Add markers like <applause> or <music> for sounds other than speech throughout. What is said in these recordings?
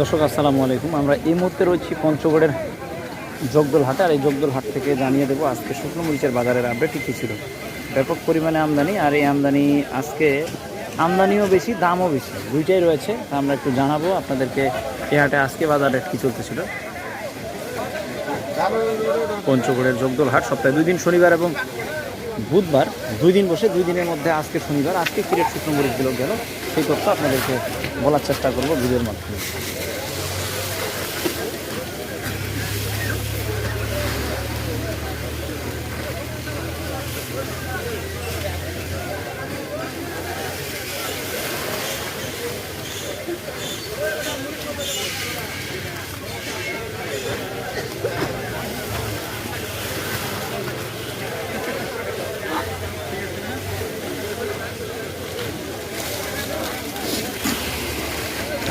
দর্শক, আসসালামু আলাইকুম। আমরা এই মুহূর্তে রয়েছি পঞ্চগড়ের জগদল হাটে। আর এই জগদল হাট থেকে জানিয়ে দেবো, আজকে শুকনো মরিচের বাজারের আপডেট কী ছিল? ব্যাপক পরিমাণে আমদানি আর এই আমদানি আজকে আমদানিও বেশি, দামও বেশি। দুইটাই রয়েছে, তা আমরা একটু জানাব আপনাদেরকে এই হাটে আজকে বাজার রেট কী চলতেছিল। পঞ্চগড়ের জগদল হাট সপ্তাহে দুই দিন শনিবার এবং বুধবার দুই দিন বসে, দুই দিনের মধ্যে আজকে শনিবার। আজকে কি রেট শুকনো মরিচগুলো গেল, সেই তথ্য আপনাদেরকে বলার চেষ্টা করব ভিডিওর মাধ্যমে।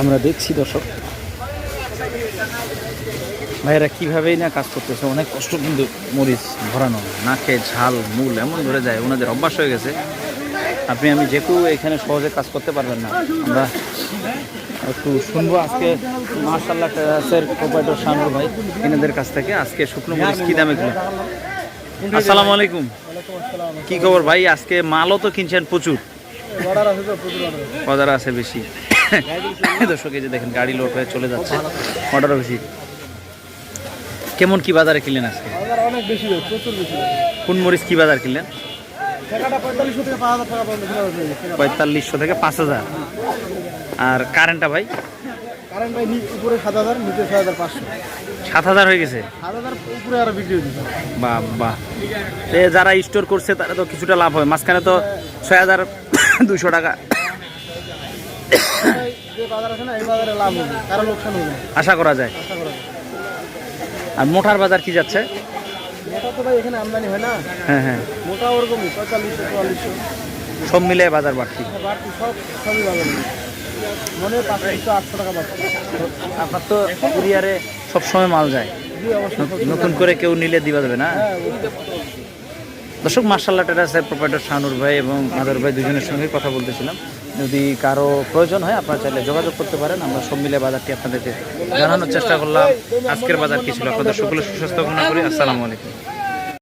আমরা দেখছি দর্শক। ভাইয়েরা কীভাবেই না কাজ করতেছে? অনেক কষ্ট কিন্তু মরিচ ভরানো নাকে ঝাল মূল এমন ধরে যায় ওনাদের অভ্যাস হয়ে গেছে। আপনি আমি যে কেউ এখানে সহজে কাজ করতে পারবেন না আমরা একটু শুনব আজকে মার্শাল্লাহ টেরাসের প্রোপাইটর শানুর ভাই এনাদের কাছ থেকে আজকে শুকনো মরিচ কী দামে কিলো আসসালামু আলাইকুম। কি খবর ভাই? আজকে মালও তো কিনছেন প্রচুর। বাজার আছে বেশি। <laughs> দর্শক এই যে দেখেন গাড়ি লোড হয়ে চলে যাচ্ছে। অর্ডারও বেশি কেমন কি বাজারে কিনলেন আজকে? অনেক বেশি রে, প্রচুর বেশি কোন মরিচ কি বাজার কিনলেন? পঁয়তাল্লিশশো থেকে পাঁচ হাজার আর কারেন্টটা ভাই? কারেন্ট ভাই উপরে সাত হাজার নিচে ছয় হাজার পাঁচশো। সাত হাজার হয়ে গেছে? সাত হাজার উপরে আরও বিক্রি হচ্ছে বাহ বাহ। এ যারা স্টোর করছে তারা তো কিছুটা লাভ হয়। মাঝখানে তো ছয় হাজার দুশো টাকা আছে আশা করা যায়। আর মোটার বাজার কি যাচ্ছে? হয় হ্যাঁ। সব মিলে বাজার বাড়ছে আপনার তো কুরিয়ারে সবসময় মাল যায়। নতুন করে কেউ নিলে দিবা দেবে না? দর্শক মার্শাল্লাহ টেরাসের প্রোপাইটর শানুর ভাই এবং আদর ভাই দুজনের সঙ্গে কথা বলতেছিলাম। যদি কারও প্রয়োজন হয়, আপনারা চাইলে যোগাযোগ করতে পারেন। আমরা সব মিলে বাজারটি আপনাদেরকে জানানোর চেষ্টা করলাম। আজকের বাজার কি ছিল? আপনাদের সকলে সুস্বাস্থ্য কামনা করি। আসসালামু আলাইকুম।